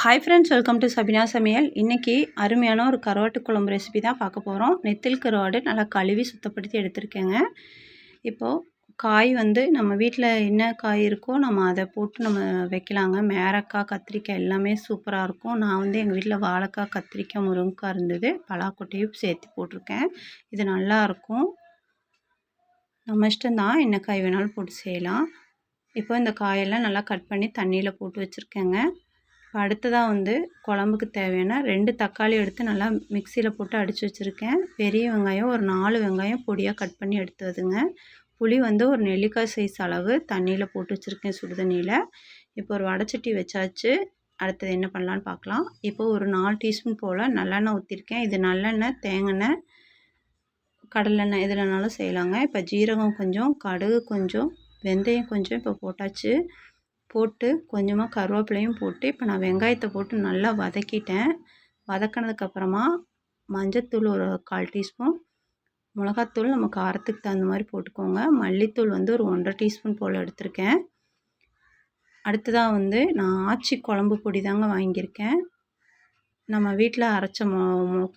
Hi friends welcome to Sabina சமையல் இன்றைக்கி அருமையான ஒரு கருவாட்டு குழம்பு ரெசிபி தான் பார்க்க போகிறோம் நெத்தில் கருவாடு நல்லா கழுவி சுத்தப்படுத்தி எடுத்திருக்கேங்க. இப்போது காய் வந்து நம்ம வீட்டில் என்ன காய் இருக்கோ நம்ம அதை போட்டு நம்ம வைக்கலாங்க. மேரக்காய் கத்திரிக்காய் எல்லாமே சூப்பராக இருக்கும். நான் வந்து எங்கள் வீட்டில் வாழைக்காய் கத்திரிக்காய் முருங்கைக்காய் இருந்தது. பலாக்கொட்டையும் சேர்த்து போட்டிருக்கேன். இது நல்லாயிருக்கும் நம்ம இஷ்டம்தான் என்ன காய் வேணாலும் போட்டு செய்யலாம். இப்போ இந்த காயெல்லாம் நல்லா கட் பண்ணி தண்ணியில் போட்டு வச்சுருக்கேங்க. அடுத்ததாக வந்து குழம்புக்கு தேவையான ரெண்டு தக்காளி எடுத்து நல்லா மிக்சியில் போட்டு அடித்து வச்சுருக்கேன். பெரிய வெங்காயம் ஒரு நாலு வெங்காயம் பொடியாக கட் பண்ணி எடுத்துவதுங்க புளி வந்து ஒரு நெல்லிக்காய் சைஸ் அளவு தண்ணியில் போட்டு வச்சுருக்கேன் சுடுதண்ணியில். இப்போ ஒரு வடைச்சட்டி வச்சாச்சு. அடுத்தது என்ன பண்ணலான்னு பார்க்கலாம் இப்போ ஒரு நாலு டீஸ்பூன் போல் நல்லெண்ணெய் ஊற்றிருக்கேன் இது நல்லெண்ணெய் தேங்காய் கடலெண்ணெய் எதுலனாலும் செய்யலாங்க. இப்போ ஜீரகம் கொஞ்சம் கடுகு கொஞ்சம் வெந்தயம் கொஞ்சம் இப்போ போட்டாச்சு. போட்டு கொஞ்சமாக கருவேப்பிலையும் போட்டு இப்போ நான் வெங்காயத்தை போட்டு நல்லா வதக்கிட்டேன். வதக்கினதுக்கப்புறமா மஞ்சத்தூள் ஒரு கால் டீஸ்பூன் மிளகாத்தூள் நம்ம காரத்துக்கு தகுந்த மாதிரி போட்டுக்கோங்க. மல்லித்தூள் வந்து ஒரு ஒன்றரை டீஸ்பூன் போல் எடுத்திருக்கேன். அடுத்ததாக வந்து நான் ஆச்சி குழம்பு பொடி தாங்க வாங்கியிருக்கேன். நம்ம வீட்டில் அரைச்ச மொ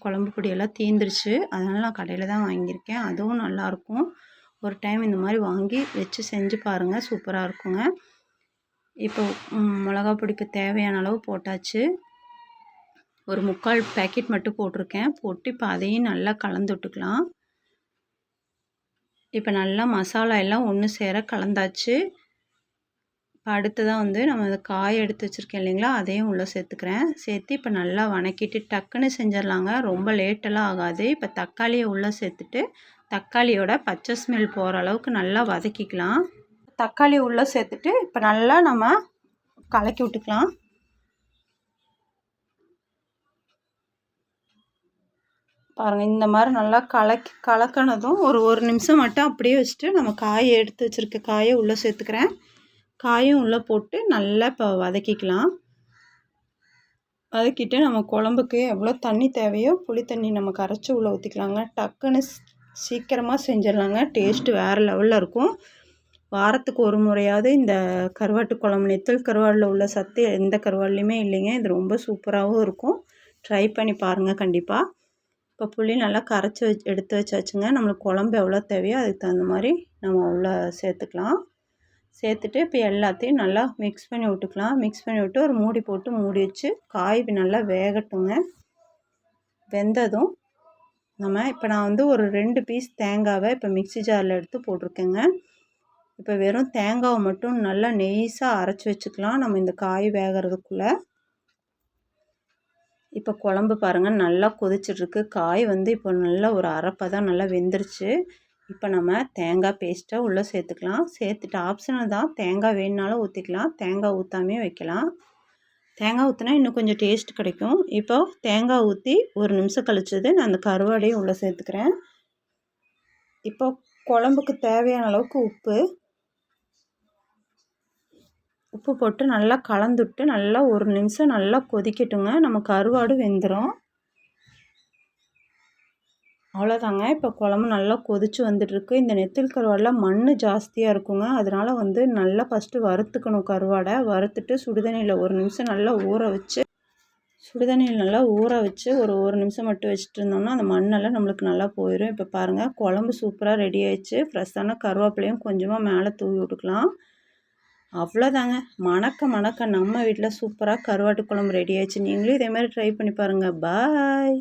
குழம்பு பொடியெல்லாம் தீந்துருச்சு. அதனால் நான் கடையில் தான் வாங்கியிருக்கேன். அதுவும் நல்லாயிருக்கும் ஒரு டைம் இந்த மாதிரி வாங்கி வச்சு செஞ்சு பாருங்கள் சூப்பராக இருக்குங்க. இப்போ மிளகா பொடிக்கு தேவையான அளவு போட்டாச்சு. ஒரு முக்கால் பேக்கெட் மட்டும் போட்டிருக்கேன். போட்டு இப்போ அதையும் நல்லா கலந்து விட்டுக்கலாம். இப்போ நல்லா மசாலா எல்லாம் ஒன்று சேர கலந்தாச்சு. இப்போ அடுத்ததாக வந்து நம்ம அதை காய் எடுத்து வச்சுருக்கேன் இல்லைங்களா? அதையும் உள்ளே சேர்த்துக்கிறேன். சேர்த்து இப்போ நல்லா வணக்கிட்டு டக்குன்னு செஞ்சிடலாங்க. ரொம்ப லேட்டெல்லாம் ஆகாது. இப்போ தக்காளியை உள்ளே சேர்த்துட்டு தக்காளியோட பச்சை ஸ்மெல் போகிற அளவுக்கு நல்லா வதக்கிக்கலாம். தக்காளி உள்ளே சேர்த்துட்டு இப்போ நல்லா நம்ம கலக்கி விட்டுக்கலாம். பாருங்கள் இந்த மாதிரி நல்லா கலக்கி கலக்கினதும் ஒரு ஒரு நிமிஷம் மட்டும் அப்படியே வச்சுட்டு நம்ம காயை எடுத்து வச்சுருக்க காயை உள்ளே சேர்த்துக்கிறேன். காயும் உள்ளே போட்டு நல்லா இப்போ வதக்கிக்கலாம். வதக்கிட்டு நம்ம குழம்புக்கு எவ்வளோ தண்ணி தேவையோ புளி தண்ணி நம்ம கரைச்சி உள்ளே ஊற்றிக்கலாங்க டக்குன்னு சீக்கிரமாக செஞ்சிடலாங்க. டேஸ்ட்டு வேறு லெவலில் இருக்கும். வாரத்துக்கு ஒரு முறையாவது இந்த கருவாட்டு குழம்பு நெத்தல் கருவாடில் உள்ள சத்து எந்த கருவாடிலையுமே இல்லைங்க. இது ரொம்ப சூப்பராகவும் இருக்கும். ட்ரை பண்ணி பாருங்கள் கண்டிப்பாக இப்போ புளி நல்லா கரைச்சி வச்சு எடுத்து வச்சாச்சுங்க. நம்மளுக்கு குழம்பு எவ்வளோ தேவையோ அதுக்கு தகுந்த மாதிரி நம்ம அவ்வளோ சேர்த்துக்கலாம். சேர்த்துட்டு இப்போ எல்லாத்தையும் நல்லா மிக்ஸ் பண்ணி விட்டுக்கலாம். மிக்ஸ் பண்ணி விட்டு ஒரு மூடி போட்டு மூடி வச்சு காய் நல்லா வேகட்டுங்க. வெந்ததும் நம்ம இப்போ நான் வந்து ஒரு ரெண்டு பீஸ் தேங்காவை இப்போ மிக்சி ஜாரில் எடுத்து போட்டிருக்கேங்க. இப்போ வெறும் தேங்காவை மட்டும் நல்லா நெய்ஸாக அரைச்சி வச்சுக்கலாம். நம்ம இந்த காய் வேகிறதுக்குள்ளே. இப்போ குழம்பு பாருங்கள் நல்லா கொதிச்சிட்ருக்கு. காய் வந்து இப்போ நல்லா ஒரு அரைப்பை தான் நல்லா வெந்துருச்சு. இப்போ நம்ம தேங்காய் பேஸ்ட்டை உள்ளே சேர்த்துக்கலாம். சேர்த்துட்டு ஆப்ஷனல் தான் தேங்காய் வேணுனாலும் ஊற்றிக்கலாம் தேங்காய் ஊற்றாமே வைக்கலாம். தேங்காய் ஊற்றினா இன்னும் கொஞ்சம் டேஸ்ட் கிடைக்கும். இப்போ தேங்காய் ஊற்றி ஒரு நிமிஷம் கழிச்சது நான் அந்த கருவாடையும் உள்ளே சேர்த்துக்கிறேன். இப்போ குழம்புக்கு தேவையான அளவுக்கு உப்பு உப்பு போட்டு நல்லா கலந்துட்டு நல்லா ஒரு நிமிஷம் நல்லா கொதிக்கட்டுங்க. நம்ம கருவாடு வெந்துடும் அவ்வளோதாங்க. இப்போ குழம்பு நல்லா கொதித்து வந்துட்டுருக்கு. இந்த நெத்தில் கருவாடில் மண் ஜாஸ்தியாக இருக்குங்க. அதனால் வந்து நல்லா ஃபஸ்ட்டு வறுத்துக்கணும் கருவாடை. வறுத்துட்டு சுடுதண்ணியில் ஒரு நிமிஷம் நல்லா ஊற வச்சு சுடுதண்ணியில் நல்லா ஊற வச்சு ஒரு ஒரு நிமிஷம் மட்டும் வச்சுட்டு இருந்தோம்னா அந்த மண்ணெல்லாம் நம்மளுக்கு நல்லா போயிடும் இப்போ பாருங்கள் குழம்பு சூப்பராக ரெடி ஆயிடுச்சு. ஃப்ரெஷ்ஷான கருவேப்பிலையும் கொஞ்சமாக மேலே தூவி விட்டுக்கலாம். அவ்வளோதாங்க. மணக்க மணக்க நம்ம வீட்டில் சூப்பராக கருவாட்டு குழம்பு ரெடி ஆயிடுச்சு. நீங்களும் இதே மாதிரி ட்ரை பண்ணி பாருங்கள் பாய்